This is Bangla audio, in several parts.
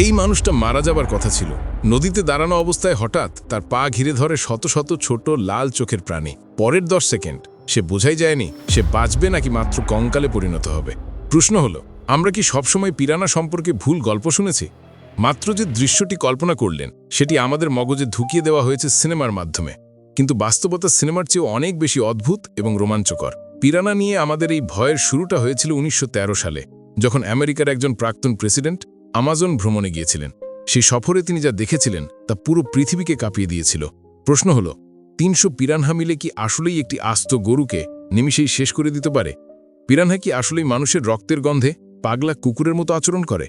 এই মানুষটা মারা যাবার কথা ছিল। নদীতে দাঁড়ানো অবস্থায় হঠাৎ তার পা ঘিরে ধরে শত শত ছোট লাল চোখের প্রাণী। পরের দশ সেকেন্ড, সে বোঝাই যায়নি, সে বাঁচবে নাকি মাত্র কঙ্কালে পরিণত হবে। প্রশ্ন হলো, আমরা কি সবসময় পিরানা সম্পর্কে ভুল গল্প শুনেছি? মাত্র যে দৃশ্যটি কল্পনা করলেন, সেটি আমাদের মগজে ঢুকিয়ে দেওয়া হয়েছে সিনেমার মাধ্যমে। কিন্তু বাস্তবতা সিনেমার চেয়ে অনেক বেশি অদ্ভুত এবং রোমাঞ্চকর। পিরানা নিয়ে আমাদের এই ভয়ের শুরুটা হয়েছিল উনিশশো তেরো সালে, যখন আমেরিকার একজন প্রাক্তন প্রেসিডেন্ট আমাজন ভ্রমণে গিয়েছিলেন। সেই সফরে তিনি যা দেখেছিলেন, তা পুরো পৃথিবীকে কাঁপিয়ে দিয়েছিল। প্রশ্ন হল, তিনশো পিরানহা মিলে কি আসলেই একটি আস্ত গরুকে নিমিষেই শেষ করে দিতে পারে? পিরানহা কি আসলেই মানুষের রক্তের গন্ধে পাগলা কুকুরের মতো আচরণ করে?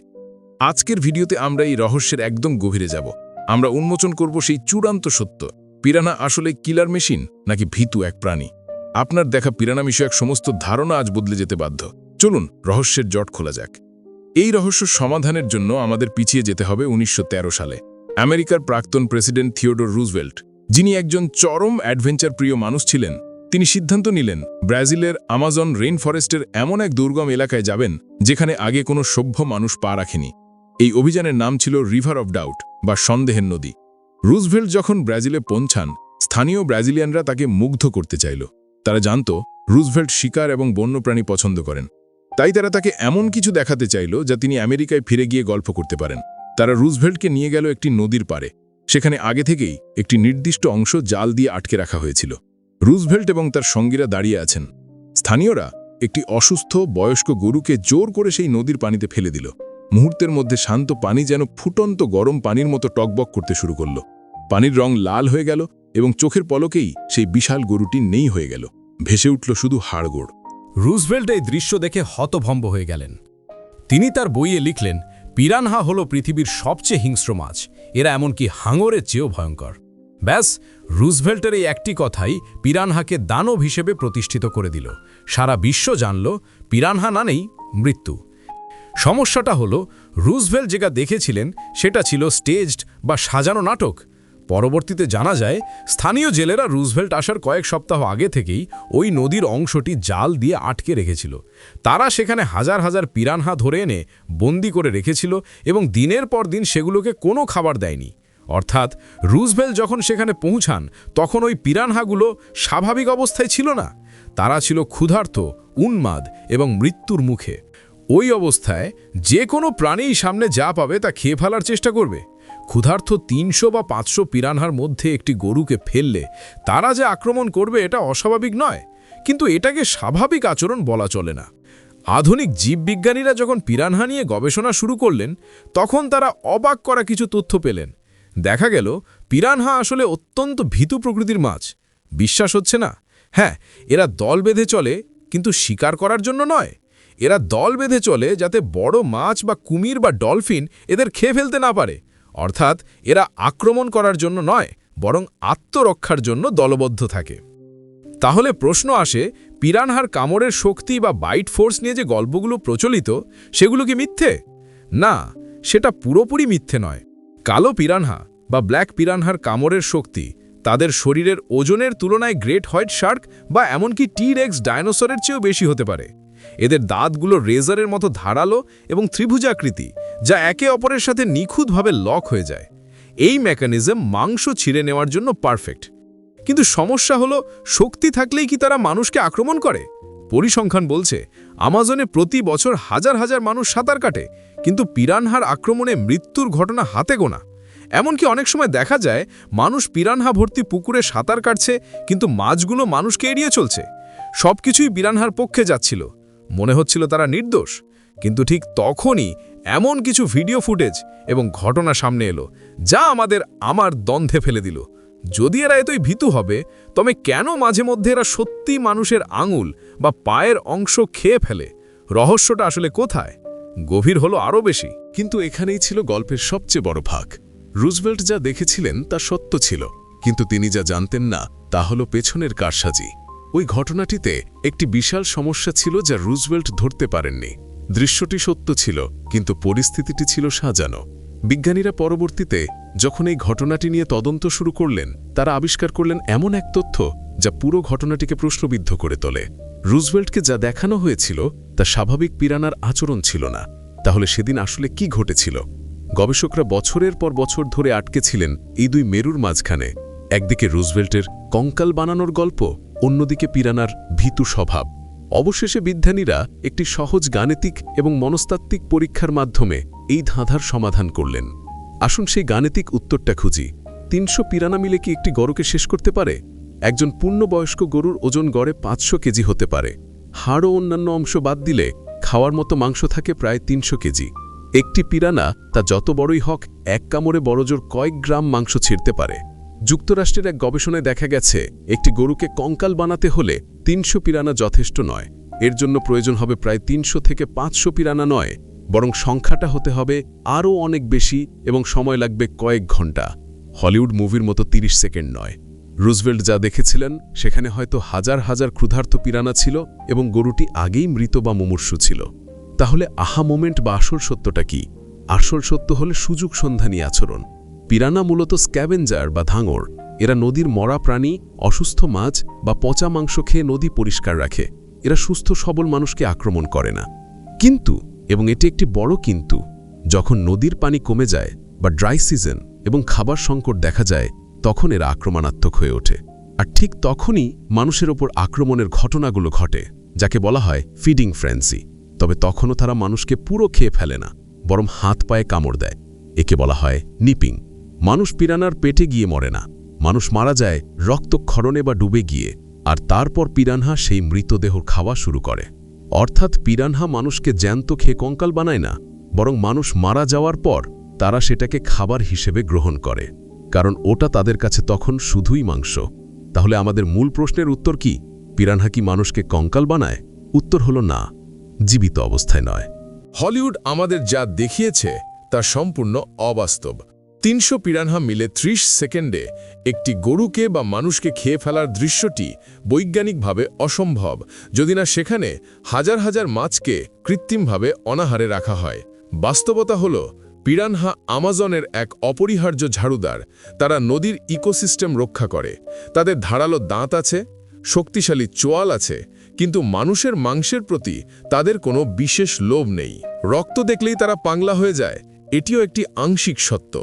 আজকের ভিডিওতে আমরা এই রহস্যের একদম গভীরে যাব। আমরা উন্মোচন করব সেই চূড়ান্ত সত্য। পিরানা আসলে কিলার মেশিন নাকি ভীতু এক প্রাণী? আপনার দেখা পিরানা বিষয়ক সমস্ত ধারণা আজ বদলে যেতে বাধ্য। চলুন, রহস্যের জট খোলা যাক। এই রহস্য সমাধানের জন্য আমাদের পিছিয়ে যেতে হবে উনিশশো তেরো সালে। আমেরিকার প্রাক্তন প্রেসিডেন্ট থিওডোর রুজভেল্ট, যিনি একজন চরম অ্যাডভেঞ্চার প্রিয় মানুষ ছিলেন, তিনি সিদ্ধান্ত নিলেন, ব্রাজিলের আমাজন রেইন ফরেস্টের এমন এক দুর্গম এলাকায় যাবেন, যেখানে আগে কোনো সভ্য মানুষ পা রাখেনি। এই অভিযানের নাম ছিল রিভার অফ ডাউট বা সন্দেহের নদী। রুজভেল্ট যখন ব্রাজিলে পৌঁছান, স্থানীয় ব্রাজিলিয়ানরা তাকে মুগ্ধ করতে চাইল। তারা জানত, রুজভেল্ট শিকার এবং বন্যপ্রাণী পছন্দ করেন। তাই তারা তাকে এমন কিছু দেখাতে চাইল যা তিনি আমেরিকায় ফিরে গিয়ে গল্প করতে পারেন। তারা রুজভেল্টকে নিয়ে গেল একটি নদীর পারে সেখানে আগে থেকেই একটি নির্দিষ্ট অংশ জাল দিয়ে আটকে রাখা হয়েছিল। রুজভেল্ট এবং তার সঙ্গীরা দাঁড়িয়ে আছেন। স্থানীয়রা একটি অসুস্থ, বয়স্ক গরুকে জোর করে সেই নদীর পানিতে ফেলে দিল। মুহূর্তের মধ্যে শান্ত পানি যেন ফুটন্ত গরম পানির মতো টকবক করতে শুরু করল। পানির রং লাল হয়ে গেল এবং চোখের পলকেই সেই বিশাল গরুটি নেই হয়ে গেল। ভেসে উঠল শুধু হাড়গোড়। রুজভেল্ট এই দৃশ্য দেখে হতভম্ব হয়ে গেলেন। তিনি তার বইয়ে লিখলেন, পিরানহা হল পৃথিবীর সবচেয়ে হিংস্র মাছ। এরা এমনকি হাঙরের চেয়েও ভয়ঙ্কর। ব্যাস, রুজভেল্টের এই একটি কথাই পিরানহাকে দানব হিসেবে প্রতিষ্ঠিত করে দিল। সারা বিশ্ব জানল, পিরানহা নানেই মৃত্যু। সমস্যাটা হলো, রুজভেল্ট যেটা দেখেছিলেন, সেটা ছিল স্টেজড বা সাজানো নাটক। পরবর্তীতে জানা যায়, স্থানীয় জেলেরা রুজভেল্ট আসার কয়েক সপ্তাহ আগে থেকেই ওই নদীর অংশটি জাল দিয়ে আটকে রেখেছিল। তারা সেখানে হাজার হাজার পিরানহা ধরে এনে বন্দি করে রেখেছিল এবং দিনের পর দিন সেগুলোকে কোনো খাবার দেয়নি। অর্থাৎ রুজভেল যখন সেখানে পৌঁছান, তখন ওই পিরানহাগুলো স্বাভাবিক অবস্থায় ছিল না। তারা ছিল ক্ষুধার্ত, উন্মাদ এবং মৃত্যুর মুখে। ওই অবস্থায় যে কোনো প্রাণীই সামনে যা পাবে তা খেয়ে ফেলার চেষ্টা করবে। ক্ষুধার্থ তিনশো বা পাঁচশো পিরানহার মধ্যে একটি গরুকে ফেললে তারা যে আক্রমণ করবে এটা অস্বাভাবিক নয়। কিন্তু এটাকে স্বাভাবিক আচরণ বলা চলে না। আধুনিক জীববিজ্ঞানীরা যখন পিরানহা নিয়ে গবেষণা শুরু করলেন, তখন তারা অবাক করা কিছু তথ্য পেলেন। দেখা গেল, পিরানহা আসলে অত্যন্ত ভীতু প্রকৃতির মাছ। বিশ্বাস হচ্ছে না। হ্যাঁ এরা দল বেঁধে চলে, কিন্তু শিকার করার জন্য নয়। এরা দল বেঁধে চলে যাতে বড় মাছ বা কুমির বা ডলফিন এদের খেয়ে ফেলতে না পারে। অর্থাৎ এরা আক্রমণ করার জন্য নয়, বরং আত্মরক্ষার জন্য দলবদ্ধ থাকে। তাহলে প্রশ্ন আসে, পিরানহার কামড়ের শক্তি বা বাইট ফোর্স নিয়ে যে গল্পগুলো প্রচলিত, সেগুলো কি মিথ্যে? না, সেটা পুরোপুরি মিথ্যে নয়। কালো পিরানহা বা ব্ল্যাক পিরানহার কামড়ের শক্তি তাদের শরীরের ওজনের তুলনায় গ্রেট হোয়াইট শার্ক বা এমনকি টি রেক্স ডায়নোসরের চেয়েও বেশি হতে পারে। এদের দাঁতগুলো রেজারের মতো ধারালো এবং ত্রিভুজাকৃতি, যা একে অপরের সাথে নিখুঁতভাবে লক হয়ে যায়। এই মেকানিজম মাংস ছিঁড়ে নেওয়ার জন্য পারফেক্ট। কিন্তু সমস্যা হলো, শক্তি থাকলেই কি তারা মানুষকে আক্রমণ করে? পরিসংখ্যান বলছে, আমাজনে প্রতি বছর হাজার হাজার মানুষ সাঁতার কাটে, কিন্তু পিরানহার আক্রমণে মৃত্যুর ঘটনা হাতে গোনা। এমনকি অনেক সময় দেখা যায়, মানুষ পিরানহা ভর্তি পুকুরে সাঁতার কাটছে, কিন্তু মাছগুলো মানুষকে এড়িয়ে চলছে। সবকিছুই পিরানহার পক্ষে যাচ্ছিল। মনে হচ্ছিল তারা নির্দোষ, কিন্তু ঠিক তখনই এমন কিছু ভিডিও ফুটেজ এবং ঘটনা সামনে এলো, যা আমাদের আমার দ্বন্দ্বে ফেলে দিল। যদি এরা এতই ভীতু হবে, তবে কেন মাঝে মধ্যে এরা সত্যি মানুষের আঙুল বা পায়ের অংশ খেয়ে ফেলে? রহস্যটা আসলে কোথায়? গভীর হলো আরও বেশি। কিন্তু এখানেই ছিল গল্পের সবচেয়ে বড় ভাগ। রুজভেল্ট যা দেখেছিলেন তা সত্য ছিল, কিন্তু তিনি যা জানতেন না, তা হল পেছনের কারসাজি। ওই ঘটনাটিতে একটি বিশাল সমস্যা ছিল যা রুজভেল্ট ধরতে পারেননি। দৃশ্যটি সত্য ছিল, কিন্তু পরিস্থিতিটি ছিল সাজানো। বিজ্ঞানীরা পরবর্তীতে যখন এই ঘটনাটি নিয়ে তদন্ত শুরু করলেন, তারা আবিষ্কার করলেন এমন এক তথ্য যা পুরো ঘটনাটিকে প্রশ্নবিদ্ধ করে তোলে। রুজওয়েল্টকে যা দেখানো হয়েছিল, তা স্বাভাবিক পিরানার আচরণ ছিল না। তাহলে সেদিন আসলে কি ঘটেছিল? গবেষকরা বছরের পর বছর ধরে আটকে ছিলেন এই দুই মেরুর মাঝখানে। একদিকে রুজভেল্টের কঙ্কাল বানানোর গল্প অন্যদিকে পিরানার ভীতু স্বভাব। অবশেষে বিজ্ঞানীরা একটি সহজ গাণিতিক এবং মনস্তাত্ত্বিক পরীক্ষার মাধ্যমে এই ধাঁধার সমাধান করলেন। আসুন সেই গাণিতিক উত্তরটা খুঁজি। তিনশো পিরানা মিলে কি একটি গরুকে শেষ করতে পারে? একজন পূর্ণবয়স্ক গরুর ওজন গড়ে পাঁচশো কেজি হতে পারে। হাড় ও অন্যান্য অংশ বাদ দিলে খাওয়ার মতো মাংস থাকে প্রায় তিনশো কেজি। একটি পিরানা তা যত বড়ই হক, এক কামড়ে বড়জোর কয়েক গ্রাম মাংস ছিঁড়তে পারে। যুক্তরাষ্ট্রের এক গবেষণায় দেখা গেছে, একটি গরুকে কঙ্কাল বানাতে হলে তিনশো পিরানা যথেষ্ট নয়। এর জন্য প্রয়োজন হবে প্রায় তিনশো থেকে পাঁচশো পিরানা নয়, বরং সংখ্যাটা হতে হবে আরও অনেক বেশি এবং সময় লাগবে কয়েক ঘণ্টা। হলিউড মুভির মতো ৩০ সেকেন্ড নয়। রুজভেল্ট যা দেখেছিলেন, সেখানে হয়তো হাজার হাজার ক্ষুধার্ত পিরানা ছিল এবং গরুটি আগেই মৃত বা মুমূর্ষু ছিল। তাহলে আহা মোমেন্ট বা আসল সত্যটা কি? আসল সত্য হলে সুযোগ সন্ধানী আচরণ। পিরানা মূলত স্ক্যাভেঞ্জার বা ধাঙর। এরা নদীর মরা প্রাণী, অসুস্থ মাছ বা পচা মাংস খেয়ে নদী পরিষ্কার রাখে। এরা সুস্থ, সবল মানুষকে আক্রমণ করে না। কিন্তু, এবং এটি একটি বড় কিন্তু, যখন নদীর পানি কমে যায় বা ড্রাই সিজন এবং খাবার সংকট দেখা যায়, তখন এরা আক্রমণাত্মক হয়ে ওঠে। আর ঠিক তখনই মানুষের ওপর আক্রমণের ঘটনাগুলো ঘটে, যাকে বলা হয় ফিডিং ফ্রেন্সি তবে তখনও তারা মানুষকে পুরো খেয়ে ফেলে না, বরং হাত পায়ে কামড় দেয়। একে বলা হয় নিপিং মানুষ পিরানার পেটে গিয়ে মরে না। মানুষ মারা যায় রক্তক্ষরণে বা ডুবে গিয়ে, আর তারপর পিরানহা সেই মৃতদেহ খাওয়া শুরু করে। অর্থাৎ পিরানহা মানুষকে জ্যান্ত খেয়ে কঙ্কাল বানায় না, বরং মানুষ মারা যাওয়ার পর তারা সেটাকে খাবার হিসেবে গ্রহণ করে। কারণ ওটা তাদের কাছে তখন শুধুই মাংস। তাহলে আমাদের মূল প্রশ্নের উত্তর কি? পিরানহা কি মানুষকে কঙ্কাল বানায়? উত্তর হলো না। জীবিত অবস্থায় নয়। হলিউড আমাদের যা দেখিয়েছে, তা সম্পূর্ণ অবাস্তব। তিনশো পিরানহা মিলে ত্রিশ সেকেন্ডে একটি গরুকে বা মানুষকে খেয়ে ফেলার দৃশ্যটি বৈজ্ঞানিকভাবে অসম্ভব, যদি না সেখানে হাজার হাজার মাছকে কৃত্রিমভাবে অনাহারে রাখা হয়। বাস্তবতা হল, পিরানহা আমাজনের এক অপরিহার্য ঝাড়ুদার। তারা নদীর ইকোসিস্টেম রক্ষা করে। তাদের ধারালো দাঁত আছে, শক্তিশালী চোয়াল আছে, কিন্তু মানুষের মাংসের প্রতি তাদের কোনো বিশেষ লোভ নেই। রক্ত দেখলেই তারা পাংলা হয়ে যায়। এটিও একটি আংশিক সত্য।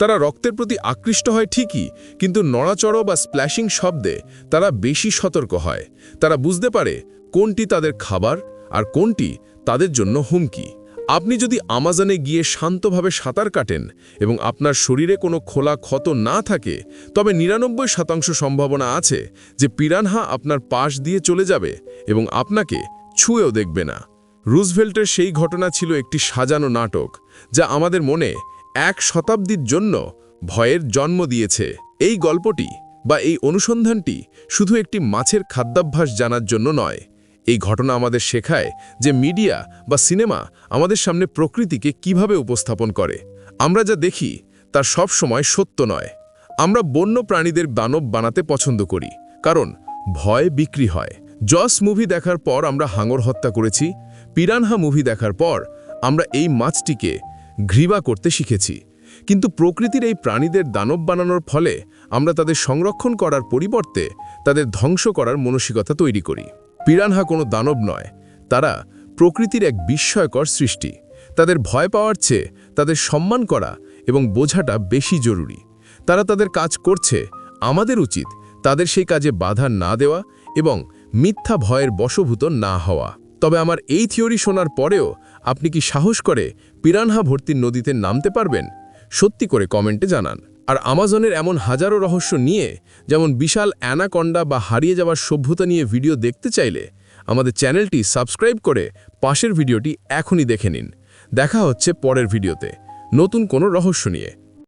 তারা রক্তের প্রতি আকৃষ্ট হয় ঠিকই, কিন্তু নড়াচড়ো বা স্প্ল্যাশিং শব্দে তারা বেশি সতর্ক হয়। তারা বুঝতে পারে কোনটি তাদের খাবার আর কোনটি তাদের জন্য হুমকি। আপনি যদি আমাজনে গিয়ে শান্তভাবে সাঁতার কাটেন এবং আপনার শরীরে কোনো খোলা ক্ষত না থাকে, তবে নিরানব্বই শতাংশ সম্ভাবনা আছে যে পিরানহা আপনার পাশ দিয়ে চলে যাবে এবং আপনাকে ছুঁয়েও দেখবে না। রুজভেল্টের সেই ঘটনা ছিল একটি সাজানো নাটক, যা আমাদের মনে এক শতাব্দীর জন্য ভয়ের জন্ম দিয়েছে। এই গল্পটি বা এই অনুসন্ধানটি শুধু একটি মাছের খাদ্যাভ্যাস জানার জন্য নয়, এই ঘটনা আমাদের শেখায় যে মিডিয়া বা সিনেমা আমাদের সামনে প্রকৃতিকে কীভাবে উপস্থাপন করে। আমরা যা দেখি তা সব সময় সত্য নয়। আমরা বন্য প্রাণীদের দানব বানাতে পছন্দ করি, কারণ ভয় বিক্রি হয়। জস মুভি দেখার পর আমরা হাঙর হত্যা করেছি, পিরানহা মুভি দেখার পর আমরা এই মাছটিকে ঘৃবা করতে শিখেছি। কিন্তু প্রকৃতির এই প্রাণীদের দানব বানানোর ফলে আমরা তাদের সংরক্ষণ করার পরিবর্তে তাদের ধ্বংস করার মানসিকতা তৈরি করি। পিরানহা কোনো দানব নয়, তারা প্রকৃতির এক বিস্ময়কর সৃষ্টি। তাদের ভয় পাওয়ার চেয়ে তাদের সম্মান করা এবং বোঝাটা বেশি জরুরি। তারা তাদের কাজ করছে, আমাদের উচিত তাদের সেই কাজে বাধা না দেওয়া এবং মিথ্যা ভয়ের বশভূত না হওয়া। তবে আমার এই থিওরি শোনার পরেও আপনি কি সাহস করে পিরানহা ভর্তির নদীতে নামতে পারবেন? সত্যি করে কমেন্টে জানান। আর আমাজনের এমন হাজারো রহস্য নিয়ে, যেমন বিশাল অ্যানাকন্ডা বা হারিয়ে যাওয়ার সভ্যতা নিয়ে ভিডিও দেখতে চাইলে, আমাদের চ্যানেলটি সাবস্ক্রাইব করে পাশের ভিডিওটি এখনই দেখে নিন। দেখা হচ্ছে পরের ভিডিওতে। নতুন কোনো রহস্য নিয়ে।